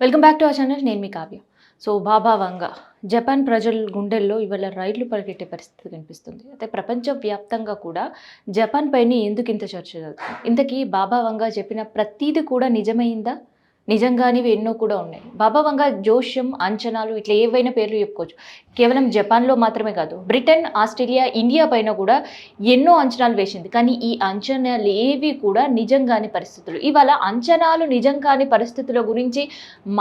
Welcome back to our channel నేను మీ Kavya. So Baba Vanga Japan ప్రజల గుండెల్లో ఇవాళ రైళ్ళు పరిగెట్టే పరిస్థితి కనిపిస్తుంది. అయితే ప్రపంచవ్యాప్తంగా కూడా జపాన్ పైన ఎందుకు ఇంత చర్చ జరుగుతుంది? ఇంతకీ బాబా వంగ చెప్పిన ప్రతీది కూడా నిజమైందా? నిజంగానివి ఎన్నో కూడా ఉన్నాయి. బాబా వంగా జోష్యం అంచనాలు ఇట్లా ఏవైనా పేర్లు చెప్పుకోవచ్చు. కేవలం జపాన్లో మాత్రమే కాదు బ్రిటన్ ఆస్ట్రేలియా ఇండియా పైన కూడా ఎన్నో అంచనాలు వేసింది. కానీ ఈ అంచనాలు ఏవి కూడా నిజం కాని పరిస్థితులు. ఇవాళ అంచనాలు నిజం కాని పరిస్థితుల గురించి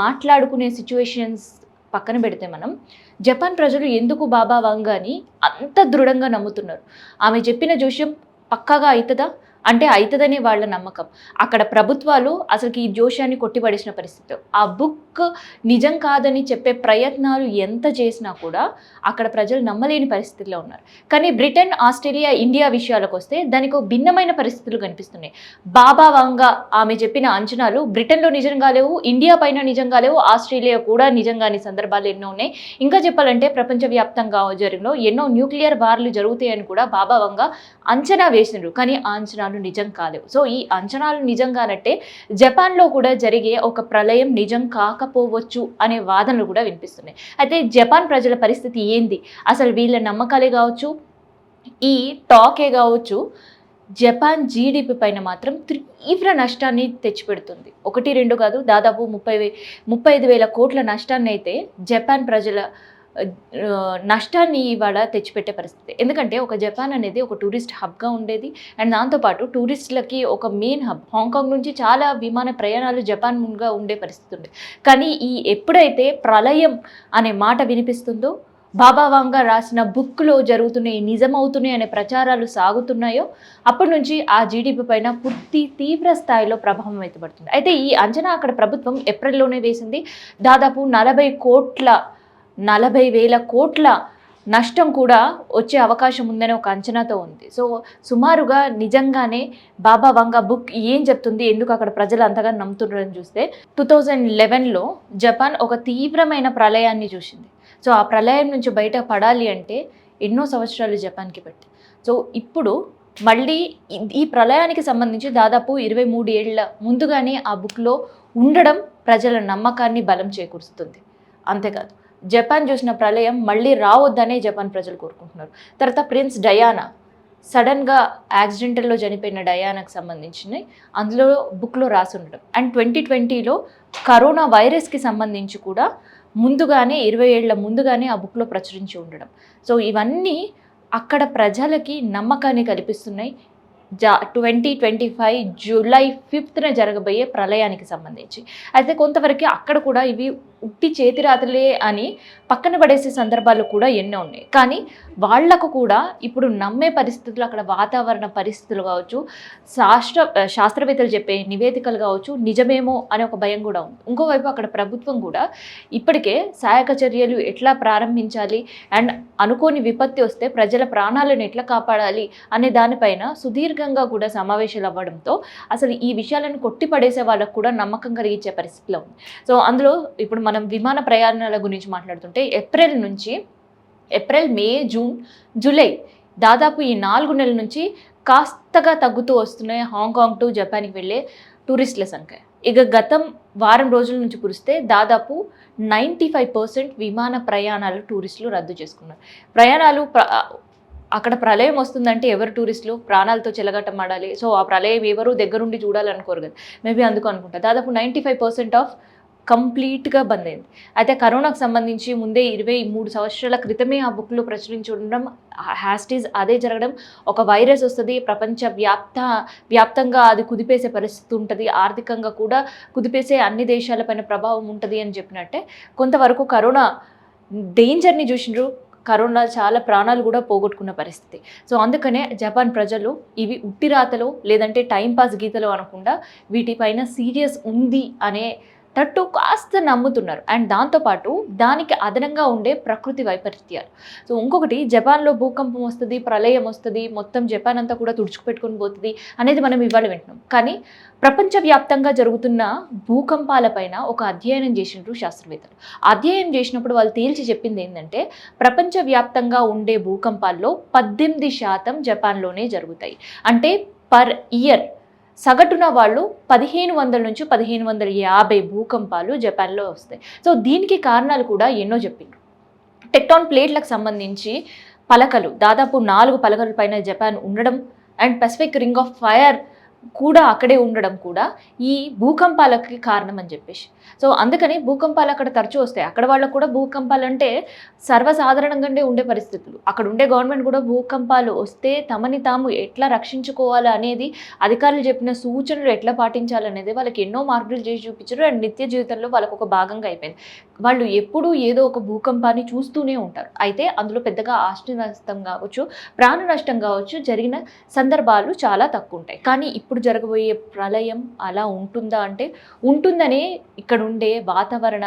మాట్లాడుకునే సిచ్యువేషన్స్ పక్కన పెడితే మనం జపాన్ ప్రజలు ఎందుకు బాబా వంగాని అంత దృఢంగా నమ్ముతున్నారు? ఆమె చెప్పిన జోష్యం పక్కాగా అవుతుందా అంటే అవుతుందనే వాళ్ళ నమ్మకం. అక్కడ ప్రభుత్వాలు అసలుకి ఈ జోష్యాన్ని కొట్టిపడేసిన పరిస్థితి. ఆ బుక్ నిజం కాదని చెప్పే ప్రయత్నాలు ఎంత చేసినా కూడా అక్కడ ప్రజలు నమ్మలేని పరిస్థితిలో ఉన్నారు. కానీ బ్రిటన్ ఆస్ట్రేలియా ఇండియా విషయాలకు వస్తే దానికి భిన్నమైన పరిస్థితులు కనిపిస్తున్నాయి. బాబా వంగా ఆమె చెప్పిన అంచనాలు బ్రిటన్లో నిజంగా లేవు ఇండియా పైన నిజంగా లేవు ఆస్ట్రేలియా కూడా నిజంగాని సందర్భాలు ఎన్నో ఉన్నాయి. ఇంకా చెప్పాలంటే ప్రపంచవ్యాప్తంగా జరిగిన ఎన్నో న్యూక్లియర్ వార్లు జరుగుతాయని కూడా బాబా వంగా అంచనా వేసినారు. కానీ ఆ అంచనాలు నిజం కాలేవు. సో ఈ అంచనాలు నిజంగానంటే జపాన్లో కూడా జరిగే ఒక ప్రళయం నిజం కాక కాకపోవచ్చు అనే వాదనలు కూడా వినిపిస్తున్నాయి. అయితే జపాన్ ప్రజల పరిస్థితి ఏంది? అసలు వీళ్ళ నమ్మకాలే కావచ్చు ఈ టాకే కావచ్చు జపాన్ జీడిపి పైన మాత్రం తీవ్ర నష్టాన్ని తెచ్చిపెడుతుంది. ఒకటి రెండు కాదు దాదాపు ముప్పై వే ముప్పై ఐదు వేల కోట్ల నష్టాన్ని అయితే జపాన్ ప్రజల నష్టాన్ని ఇవాళ తెచ్చిపెట్టే పరిస్థితి. ఎందుకంటే ఒక జపాన్ అనేది ఒక టూరిస్ట్ హబ్గా ఉండేది. అండ్ దాంతోపాటు టూరిస్టులకి ఒక మెయిన్ హబ్ హాంకాంగ్ నుంచి చాలా విమాన ప్రయాణాలు జపాన్ ముందుగా ఉండే పరిస్థితి ఉంది. కానీ ఈ ఎప్పుడైతే ప్రళయం అనే మాట వినిపిస్తుందో బాబా వాంగా రాసిన బుక్లో జరుగుతున్నాయి నిజమవుతున్నాయి అనే ప్రచారాలు సాగుతున్నాయో అప్పటి నుంచి ఆ జీడిపి పైన పూర్తి తీవ్ర స్థాయిలో ప్రభావం పడుతుంది. అయితే ఈ అంచనా అక్కడ ప్రభుత్వం ఏప్రిల్లోనే వేసింది. దాదాపు నలభై కోట్ల నలభై వేల కోట్ల నష్టం కూడా వచ్చే అవకాశం ఉందని ఒక అంచనాతో ఉంది. సో సుమారుగా నిజంగానే బాబా వంగ బుక్ ఏం చెప్తుంది ఎందుకు అక్కడ ప్రజలు అంతగా నమ్ముతున్నారని చూస్తే టూ థౌజండ్ లెవెన్లో జపాన్ ఒక తీవ్రమైన ప్రళయాన్ని చూసింది. సో ఆ ప్రళయం నుంచి బయట పడాలి అంటే ఎన్నో సంవత్సరాలు జపాన్కి పట్టి సో ఇప్పుడు మళ్ళీ ఈ- ప్రళయానికి సంబంధించి దాదాపు ఇరవై మూడు ఏళ్ళ ముందుగానే ఆ బుక్లో ఉండడం ప్రజల నమ్మకాన్ని బలం చేకూరుస్తుంది. అంతేకాదు జపాన్ చూసిన ప్రళయం మళ్ళీ రావద్దనే జపాన్ ప్రజలు కోరుకుంటున్నారు. తర్వాత ప్రిన్స్ డయానా సడన్గా యాక్సిడెంటల్లో చనిపోయిన డయానాకు సంబంధించినవి అందులో బుక్లో రాసి ఉండడం అండ్ ట్వంటీ ట్వంటీలో కరోనా వైరస్కి సంబంధించి కూడా ముందుగానే ఇరవై ఏళ్ళ ముందుగానే ఆ బుక్లో ప్రచురించి ఉండడం. సో ఇవన్నీ అక్కడ ప్రజలకి నమ్మకాన్ని కల్పిస్తున్నాయి. జా ట్వంటీ ట్వంటీ ఫైవ్ జూలై ఫిఫ్త్న జరగబోయే ప్రళయానికి సంబంధించి. అయితే కొంతవరకు అక్కడ కూడా ఇవి ఉట్టి చేతిరాత్రులే అని పక్కన పడేసే సందర్భాలు కూడా ఎన్నో ఉన్నాయి. కానీ వాళ్ళకు కూడా ఇప్పుడు నమ్మే పరిస్థితులు అక్కడ వాతావరణ పరిస్థితులు కావచ్చు శాస్త్ర శాస్త్రవేత్తలు చెప్పే నివేదికలు కావచ్చు నిజమేమో అనే ఒక భయం కూడా ఉంది. ఇంకోవైపు అక్కడ ప్రభుత్వం కూడా ఇప్పటికే సహాయక చర్యలు ఎట్లా ప్రారంభించాలి అండ్ అనుకోని విపత్తి వస్తే ప్రజల ప్రాణాలను ఎట్లా కాపాడాలి అనే దానిపైన సుదీర్ఘ సుదీర్ఘంగా కూడా సమావేశాలు అవ్వడంతో అసలు ఈ విషయాలను కొట్టిపడేసే వాళ్ళకు కూడా నమ్మకం కలిగించే పరిస్థితిలో ఉంది. సో అందులో ఇప్పుడు మనం విమాన ప్రయాణాల గురించి మాట్లాడుతుంటే ఏప్రిల్ నుంచి ఏప్రిల్ మే జూన్ జూలై దాదాపు ఈ నాలుగు నెలల నుంచి కాస్తగా తగ్గుతూ వస్తున్నాయి హాంకాంగ్ టు జపాన్కి వెళ్ళే టూరిస్టుల సంఖ్య. ఇక గతం వారం రోజుల నుంచి కురిస్తే దాదాపు నైంటీ ఫైవ్ పర్సెంట్ విమాన ప్రయాణాలు టూరిస్టులు రద్దు చేసుకున్నారు. ప్రయాణాలు అక్కడ ప్రళయం వస్తుందంటే ఎవరు టూరిస్టులు ప్రాణాలతో చెలగట్టమాడాలి సో ఆ ప్రళయం ఎవరు దగ్గరుండి చూడాలనుకోరు కదా. మేబీ అందుకు అనుకుంటా. దాదాపు నైంటీ ఫైవ్ పర్సెంట్ ఆఫ్ కంప్లీట్గా బంద్ అయింది. అయితే కరోనాకు సంబంధించి ముందే ఇరవై మూడు సంవత్సరాల క్రితమే ఆ బుక్లో ప్రచురించి ఉండడం హ్యాస్టీస్ అదే జరగడం ఒక వైరస్ వస్తుంది. ప్రపంచ వ్యాప్త వ్యాప్తంగా అది కుదిపేసే పరిస్థితి ఉంటుంది. ఆర్థికంగా కూడా కుదిపేసే అన్ని దేశాలపైన ప్రభావం ఉంటుంది అని చెప్పినట్టే కొంతవరకు కరోనా డేంజర్ని చూసినారు కరోనా చాలా ప్రాణాలు కూడా పోగొట్టుకున్న పరిస్థితి. సో అందుకనే జపాన్ ప్రజలు ఇవి ఉట్టిరాతలో లేదంటే టైంపాస్ గీతలో అనకుండా వీటిపైన సీరియస్ ఉంది అనే తట్టు కాస్త నమ్ముతున్నారు. అండ్ దాంతోపాటు దానికి అదనంగా ఉండే ప్రకృతి వైపరీత్యాలు. సో ఇంకొకటి జపాన్లో భూకంపం వస్తుంది ప్రళయం వస్తుంది మొత్తం జపాన్ అంతా కూడా తుడుచుకుపెట్టుకుని పోతుంది అనేది మనం ఇవాళ వింటున్నాం. కానీ ప్రపంచవ్యాప్తంగా జరుగుతున్న భూకంపాలపైన ఒక అధ్యయనం చేసినారు శాస్త్రవేత్తలు. అధ్యయనం చేసినప్పుడు వాళ్ళు తేల్చి చెప్పింది ఏంటంటే ప్రపంచవ్యాప్తంగా ఉండే భూకంపాల్లో పద్దెనిమిది శాతం జపాన్లోనే జరుగుతాయి. అంటే పర్ ఇయర్ సగటున వాళ్ళు పదిహేను వందల నుంచి పదిహేను వందల యాభై భూకంపాలు జపాన్లో వస్తాయి. సో దీనికి కారణాలు కూడా ఎన్నో చెప్పిండ్రు. టెక్టాన్ ప్లేట్లకు సంబంధించి పలకలు దాదాపు నాలుగు పలకల పైన జపాన్ ఉండడం and Pacific ring of fire కూడా అక్కడే ఉండడం కూడా ఈ భూకంపాలకి కారణం అని చెప్పేసి. సో అందుకని భూకంపాలు అక్కడ తరచూ వస్తాయి. అక్కడ వాళ్ళకు కూడా భూకంపాలు అంటే సర్వసాధారణంగానే ఉండే పరిస్థితులు. అక్కడ ఉండే గవర్నమెంట్ కూడా భూకంపాలు వస్తే తమని తాము ఎట్లా రక్షించుకోవాలి అనేది అధికారులు చెప్పిన సూచనలు ఎట్లా పాటించాలనేది వాళ్ళకి ఎన్నో మార్పులు చేసి చూపించారు. అండ్ నిత్య జీవితంలో వాళ్ళకు ఒక భాగంగా అయిపోయింది. వాళ్ళు ఎప్పుడూ ఏదో ఒక భూకంపాన్ని చూస్తూనే ఉంటారు. అయితే అందులో పెద్దగా ఆస్తి నష్టం కావచ్చు ప్రాణ నష్టం కావచ్చు జరిగిన సందర్భాలు చాలా తక్కువ ఉంటాయి. కానీ ఇప్పుడు జరగబోయే ప్రళయం అలా ఉంటుందా అంటే ఉంటుందనే ఇక్కడ ఉండే వాతావరణ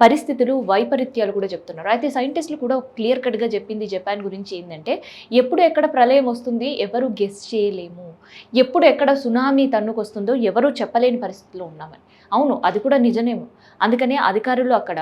పరిస్థితులు వైపరీత్యాలు కూడా చెప్తున్నారు. అయితే సైంటిస్టులు కూడా క్లియర్ కట్గా చెప్పింది జపాన్ గురించి ఏంటంటే ఎప్పుడు ఎక్కడ ప్రళయం వస్తుంది ఎవరు గెస్ చేయలేము. ఎప్పుడు ఎక్కడ సునామీ తన్నుకొస్తుందో ఎవరు చెప్పలేని పరిస్థితిలో ఉన్నామని. అవును అది కూడా నిజమేమో. అందుకనే అధికారులు అక్కడ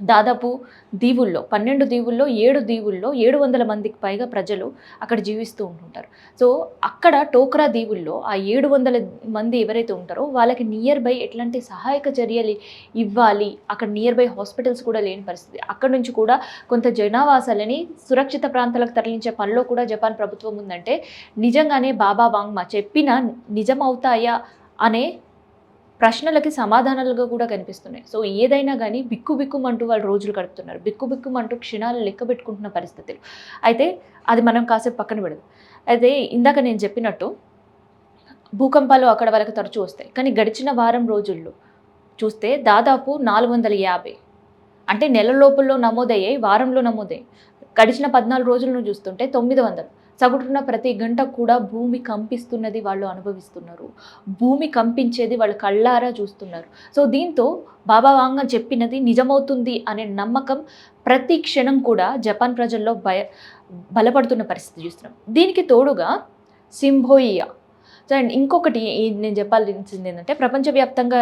దాదాపు దీవుల్లో పన్నెండు దీవుల్లో ఏడు దీవుల్లో ఏడు వందల మందికి పైగా ప్రజలు అక్కడ జీవిస్తూ ఉంటుంటారు. సో అక్కడ టోక్రా దీవుల్లో ఆ ఏడు వందల మంది ఎవరైతే ఉంటారో వాళ్ళకి నియర్ బై ఎట్లాంటి సహాయక చర్యలు ఇవ్వాలి? అక్కడ నియర్ బై హాస్పిటల్స్ కూడా లేని పరిస్థితి. అక్కడ నుంచి కూడా కొంత జనావాసాలని సురక్షిత ప్రాంతాలకు తరలించే పనిలో కూడా జపాన్ ప్రభుత్వం ఉందంటే నిజంగానే బాబా వాంగ్మా చెప్పిన నిజమవుతాయా అనే ప్రశ్నలకి సమాధానాలుగా కూడా కనిపిస్తున్నాయి. సో ఏదైనా కానీ బిక్కు బిక్కుమంటూ వాళ్ళు రోజులు గడుపుతున్నారు. బిక్కు బిక్కుమంటూ క్షణాలు లెక్క పెట్టుకుంటున్న పరిస్థితులు. అయితే అది మనం కాసేపు పక్కన పెడదు. అయితే ఇందాక నేను చెప్పినట్టు భూకంపాలు అక్కడ వాళ్ళకి తరచూ వస్తాయి. కానీ గడిచిన వారం రోజుల్లో చూస్తే దాదాపు నాలుగు వందల యాభై. అంటే నెల లోపల్లో నమోదయ్యాయి వారంలో నమోదయ్యాయి. గడిచిన పద్నాలుగు రోజులను చూస్తుంటే తొమ్మిది వందలు. చగుటున్న ప్రతి గంట కూడా భూమి కంపిస్తున్నది వాళ్ళు అనుభవిస్తున్నారు. భూమి కంపించేది వాళ్ళు కళ్ళారా చూస్తున్నారు. సో దీంతో బాబా వాంగ చెప్పినది నిజమవుతుంది అనే నమ్మకం ప్రతి క్షణం కూడా జపాన్ ప్రజల్లో భయ బలపడుతున్న పరిస్థితి చూస్తున్నాం. దీనికి తోడుగా సింభోయియా సో అండ్ ఇంకొకటి నేను చెప్పాల్సింది ఏంటంటే ప్రపంచవ్యాప్తంగా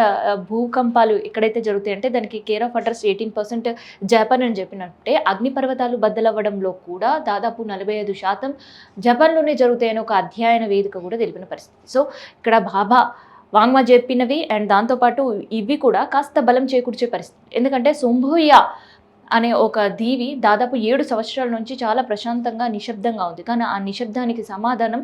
భూకంపాలు ఎక్కడైతే జరుగుతాయంటే దానికి care of address eighteen percent Japan అని చెప్పినట్టే అగ్నిపర్వతాలు బద్దలవ్వడంలో కూడా దాదాపు నలభై ఐదు శాతం జపాన్లోనే జరుగుతాయని ఒక అధ్యయన వేదిక కూడా తెలిపిన పరిస్థితి. సో ఇక్కడ బాబా వాంగ్మా చెప్పినవి అండ్ దాంతోపాటు ఇవి కూడా కాస్త బలం చేకూర్చే పరిస్థితి. ఎందుకంటే సొంభూయ అనే ఒక దీవి దాదాపు ఏడు సంవత్సరాల నుంచి చాలా ప్రశాంతంగా నిశ్శబ్దంగా ఉంది. కానీ ఆ నిశ్శబ్దానికి సమాధానం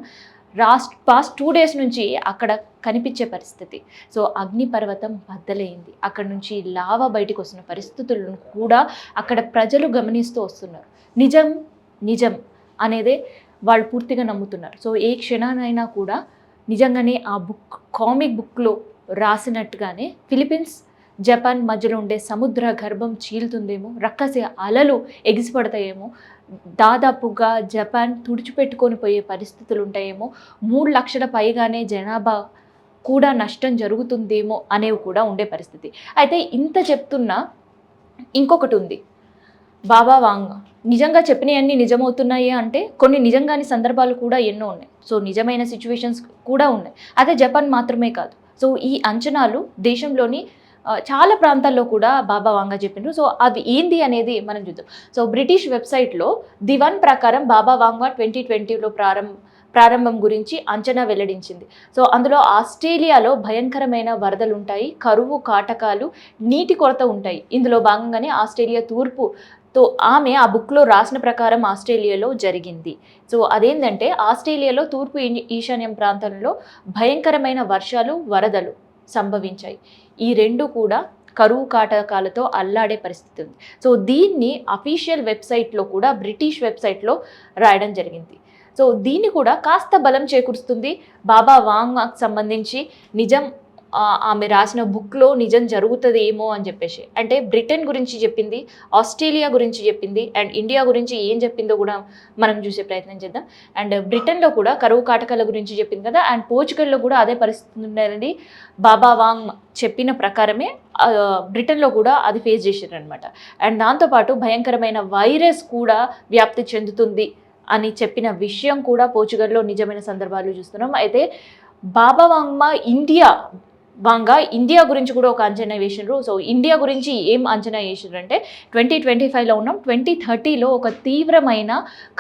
రాస్ట్ పాస్ట్ టూ డేస్ నుంచి అక్కడ కనిపించే పరిస్థితి. సో అగ్నిపర్వతం బద్దలైంది. అక్కడ నుంచి లావా బయటకు వస్తున్న పరిస్థితులను కూడా అక్కడ ప్రజలు గమనిస్తూ వస్తున్నారు. నిజం నిజం అనేదే వాళ్ళు పూర్తిగా నమ్ముతున్నారు. సో ఏ క్షణానైనా కూడా నిజంగానే ఆ బుక్ కామిక్ బుక్లో రాసినట్టుగానే ఫిలిపీన్స్ జపాన్ మధ్యలో ఉండే సముద్ర గర్భం చీలుతుందేమో రక్కసి అలలు ఎగిసిపడతాయేమో దాదాపుగా జపాన్ తుడిచిపెట్టుకొని పోయే పరిస్థితులు ఉంటాయేమో మూడు లక్షల పైగానే జనాభా కూడా నష్టం జరుగుతుందేమో అనేవి కూడా ఉండే పరిస్థితి. అయితే ఇంత చెప్తున్నా ఇంకొకటి ఉంది బాబా వాంగ్ నిజంగా చెప్పినవన్నీ నిజమవుతున్నాయి అంటే కొన్ని నిజంగాని సందర్భాలు కూడా ఎన్నో ఉన్నాయి. సో నిజమైన సిచ్యువేషన్స్ కూడా ఉన్నాయి. అదే జపాన్ మాత్రమే కాదు. సో ఈ అంచనాలు దేశంలోని చాలా ప్రాంతాల్లో కూడా బాబా వాంగా చెప్పిండ్రు. సో అది ఏంది అనేది మనం చూద్దాం. సో బ్రిటిష్ వెబ్సైట్లో దివన్ ప్రకారం బాబా వాంగా ట్వంటీ ట్వంటీలో ప్రారంభ ప్రారంభం గురించి అంచనా వెల్లడించింది. సో అందులో ఆస్ట్రేలియాలో భయంకరమైన వరదలు ఉంటాయి కరువు కాటకాలు నీటి కొరత ఉంటాయి. ఇందులో భాగంగానే ఆస్ట్రేలియా తూర్పు తో ఆమె ఆ బుక్లో రాసిన ప్రకారం ఆస్ట్రేలియాలో జరిగింది. సో అదేంటంటే ఆస్ట్రేలియాలో తూర్పు ఈశాన్యం ప్రాంతంలో భయంకరమైన వర్షాలు వరదలు సంభవించాయి. ఈ రెండు కూడా కరువు కాటకాలతో అల్లాడే పరిస్థితి ఉంది. సో దీన్ని అఫీషియల్ వెబ్సైట్లో కూడా బ్రిటిష్ వెబ్సైట్లో రాయడం జరిగింది. సో దీన్ని కూడా కాస్త బలం చేకూరుస్తుంది బాబా వాంగ్కి సంబంధించి నిజం ఆమె రాసిన బుక్లో నిజం జరుగుతుంది ఏమో అని చెప్పేసి. అంటే బ్రిటన్ గురించి చెప్పింది ఆస్ట్రేలియా గురించి చెప్పింది అండ్ ఇండియా గురించి ఏం చెప్పిందో కూడా మనం చూసే ప్రయత్నం చేద్దాం. అండ్ బ్రిటన్లో కూడా కరువు కాటకాల గురించి చెప్పింది కదా అండ్ పోర్చుగల్లో కూడా అదే పరిస్థితి ఉండాలని బాబా వాంగ్ చెప్పిన ప్రకారమే బ్రిటన్లో కూడా అది ఫేస్ చేశారు అనమాట అండ్ దాంతోపాటు భయంకరమైన వైరస్ కూడా వ్యాప్తి చెందుతుంది అని చెప్పిన విషయం కూడా పోర్చుగల్లో నిజమైన సందర్భాలు చూస్తున్నాం. అయితే బాబా వాంగ్మా ఇండియా భాగంగా ఇండియా గురించి కూడా ఒక అంచనా వేసినారు సో ఇండియా గురించి ఏం అంచనా వేసినారు అంటే ట్వంటీ ట్వంటీ ఫైవ్లో ఉన్నాం. ట్వంటీ థర్టీలో ఒక తీవ్రమైన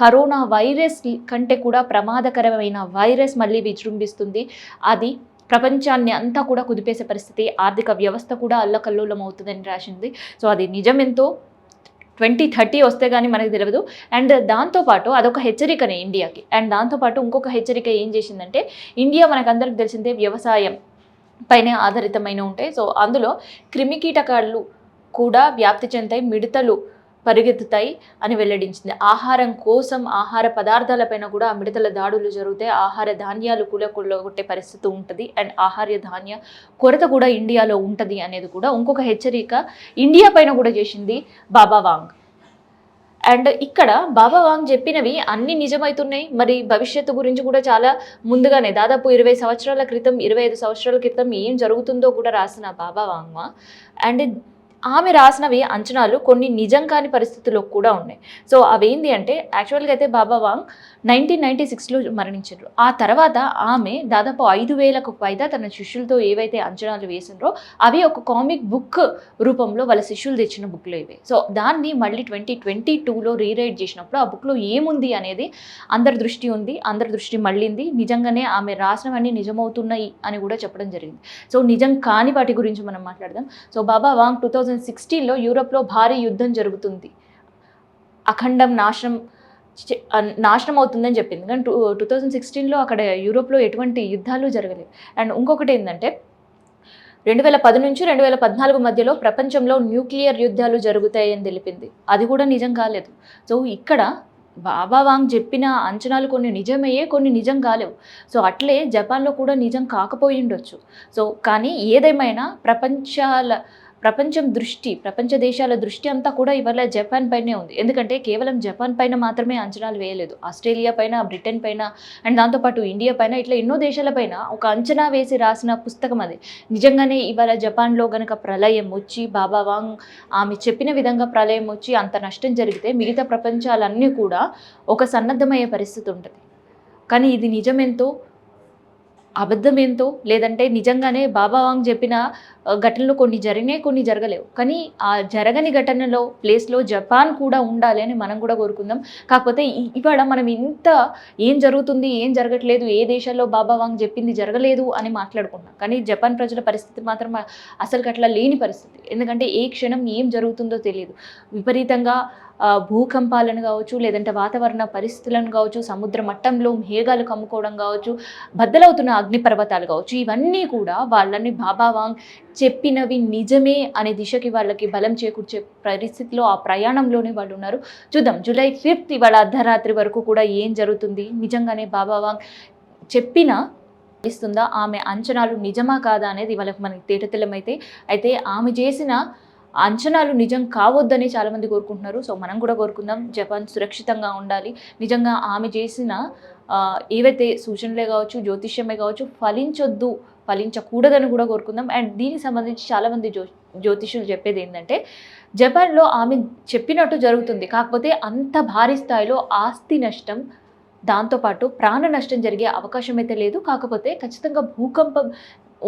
కరోనా వైరస్ కంటే కూడా ప్రమాదకరమైన వైరస్ మళ్ళీ విజృంభిస్తుంది. అది ప్రపంచాన్ని అంతా కూడా కుదిపేసే పరిస్థితి ఆర్థిక వ్యవస్థ కూడా అల్లకల్లోలం అవుతుందని రాసింది. సో అది నిజం ఎంతో ట్వంటీ థర్టీ వస్తే కానీ మనకు తెలియదు అండ్ దాంతోపాటు అదొక హెచ్చరికనే ఇండియాకి. అండ్ దాంతోపాటు ఇంకొక హెచ్చరిక ఏం చేసిందంటే ఇండియా మనకందరికి తెలిసిందే వ్యవసాయం. పైన ఆధారితమైన ఉంటాయి. సో అందులో క్రిమికీటకాలు కూడా వ్యాప్తి చెందుతాయి మిడతలు పరిగెత్తుతాయి అని వెల్లడించింది. ఆహారం కోసం ఆహార పదార్థాలపైన కూడా ఆ మిడతల దాడులు జరుగుతాయి. ఆహార ధాన్యాలు కూడా కొట్టే పరిస్థితి ఉంటుంది. అండ్ ఆహార ధాన్య కొరత కూడా ఇండియాలో ఉంటుంది అనేది కూడా ఇంకొక హెచ్చరిక ఇండియా పైన కూడా చేసింది బాబా వాంగ్. అండ్ ఇక్కడ బాబా వాంగ్ చెప్పినవి అన్ని నిజమవుతున్నాయి మరి భవిష్యత్తు గురించి కూడా చాలా ముందుగానే దాదాపు ఇరవై సంవత్సరాల క్రితం ఇరవై ఐదు సంవత్సరాల క్రితం ఏం జరుగుతుందో కూడా రాసిన బాబా వాంగ్మా. అండ్ ఆమె రాసినవి అంచనాలు కొన్ని నిజం కాని పరిస్థితుల్లో కూడా ఉన్నాయి. సో అవేంది అంటే యాక్చువల్గా అయితే బాబా వాంగ్ నైన్టీన్ నైన్టీ సిక్స్లో మరణించారు ఆ తర్వాత ఆమె దాదాపు ఐదు వేలకు పైగా తన శిష్యులతో ఏవైతే అంచనాలు వేసిండ్రో అవి ఒక కామిక్ బుక్ రూపంలో వాళ్ళ శిష్యులు తెచ్చిన బుక్లో ఇవే. సో దాన్ని మళ్ళీ ట్వంటీ ట్వంటీ టూలో రీరైడ్ చేసినప్పుడు ఆ బుక్లో ఏముంది అనేది అందరి దృష్టి ఉంది అందరి దృష్టి మళ్ళింది. నిజంగానే ఆమె రాసినవన్నీ నిజమవుతున్నాయి అని కూడా చెప్పడం జరిగింది. సో నిజం కాని వాటి గురించి మనం మాట్లాడదాం. So Baba Vanga two thousand సిక్స్టీన్లో యూరోప్లో భారీ యుద్ధం జరుగుతుంది. అఖండం నాశనం నాశనం అవుతుందని చెప్పింది. కానీ టూ టూ థౌజండ్ సిక్స్టీన్లో అక్కడ యూరోప్లో ఎటువంటి యుద్ధాలు జరగలేదు. అండ్ ఇంకొకటి ఏంటంటే రెండు వేల పది నుంచి రెండు వేల పద్నాలుగు మధ్యలో ప్రపంచంలో న్యూక్లియర్ యుద్ధాలు జరుగుతాయని తెలిపింది. అది కూడా నిజం కాలేదు. సో ఇక్కడ బాబా వాంగ్ చెప్పిన అంచనాలు కొన్ని నిజమయ్యే కొన్ని నిజం కాలేవు. సో అట్లే జపాన్లో కూడా నిజం కాకపోయి ఉండొచ్చు. సో కానీ ఏదేమైనా ప్రపంచాల ప్రపంచం దృష్టి ప్రపంచ దేశాల దృష్టి అంతా కూడా ఇవాళ జపాన్ పైనే ఉంది. ఎందుకంటే కేవలం జపాన్ పైన మాత్రమే అంచనాలు వేయలేదు. ఆస్ట్రేలియా పైన బ్రిటన్ పైన అండ్ దాంతోపాటు ఇండియా పైన ఇట్లా ఎన్నో దేశాల పైన ఒక అంచనా వేసి రాసిన పుస్తకం అది. నిజంగానే ఇవాళ జపాన్లో గనక ప్రళయం వచ్చి బాబా వాంగ్ ఆమె చెప్పిన విధంగా ప్రళయం వచ్చి అంత నష్టం జరిగితే మిగతా ప్రపంచాలన్నీ కూడా ఒక సన్నద్ధమయ్యే పరిస్థితి ఉంటుంది. కానీ ఇది నిజమెంతో అబద్ధం ఏంతో లేదంటే నిజంగానే బాబా వాంగ్ చెప్పిన ఘటనలు కొన్ని జరిగినాయి కొన్ని జరగలేవు. కానీ ఆ జరగని ఘటనలో ప్లేస్లో జపాన్ కూడా ఉండాలి అని మనం కూడా కోరుకుందాం. కాకపోతే ఇవాళ మనం ఇంత ఏం జరుగుతుంది ఏం జరగట్లేదు ఏ దేశాల్లో బాబా వాంగ్ చెప్పింది జరగలేదు అని మాట్లాడుకున్నాం కానీ జపాన్ ప్రజల పరిస్థితి మాత్రం అసలు అట్లా లేని పరిస్థితి. ఎందుకంటే ఏ క్షణం ఏం జరుగుతుందో తెలియదు. విపరీతంగా భూకంపాలను కావచ్చు లేదంటే వాతావరణ పరిస్థితులను కావచ్చు సముద్ర మట్టంలో మేఘాలు కమ్ముకోవడం కావచ్చు బద్దలవుతున్న అగ్నిపర్వతాలు కావచ్చు ఇవన్నీ కూడా వాళ్ళని బాబావాంగ్ చెప్పినవి నిజమే అనే దిశకి వాళ్ళకి బలం చేకూర్చే పరిస్థితిలో ఆ ప్రయాణంలోనే వాళ్ళు ఉన్నారు. చూద్దాం జూలై ఫిఫ్త్ ఇవాళ అర్ధరాత్రి వరకు కూడా ఏం జరుగుతుంది? నిజంగానే బాబావాంగ్ చెప్పిన ఇస్తుందా? ఆమె అంచనాలు నిజమా కాదా అనేది వాళ్ళకి మనకి తేటతెల్లమైతే అయితే ఆమె చేసిన అంచనాలు నిజం కావద్దని చాలామంది కోరుకుంటున్నారు. సో మనం కూడా కోరుకుందాం. జపాన్ సురక్షితంగా ఉండాలి. నిజంగా ఆమె చేసిన ఏవైతే సూచనలే కావచ్చు జ్యోతిష్యమే కావచ్చు ఫలించొద్దు ఫలించకూడదని కూడా కోరుకుందాం. అండ్ దీనికి సంబంధించి చాలామంది జ్యో జ్యోతిష్యులు చెప్పేది ఏంటంటే జపాన్లో ఆమె చెప్పినట్టు జరుగుతుంది. కాకపోతే అంత భారీ స్థాయిలో ఆస్తి నష్టం దాంతోపాటు ప్రాణ నష్టం జరిగే అవకాశం అయితే లేదు. కాకపోతే ఖచ్చితంగా భూకంపం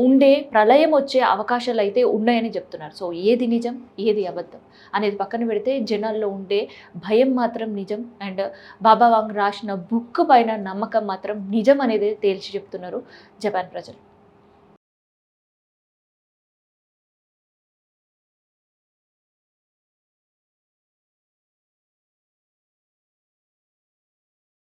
ఉండే ప్రళయం వచ్చే అవకాశాలు అయితే ఉన్నాయని చెప్తున్నారు. సో ఏది నిజం ఏది అబద్ధం అనేది పక్కన పెడితే జనాల్లో ఉండే భయం మాత్రం నిజం అండ్ బాబా వాంగ్ రాసిన బుక్ పైన నమ్మకం మాత్రం నిజం అనేది తేల్చి చెప్తున్నారు జపాన్ ప్రజలు.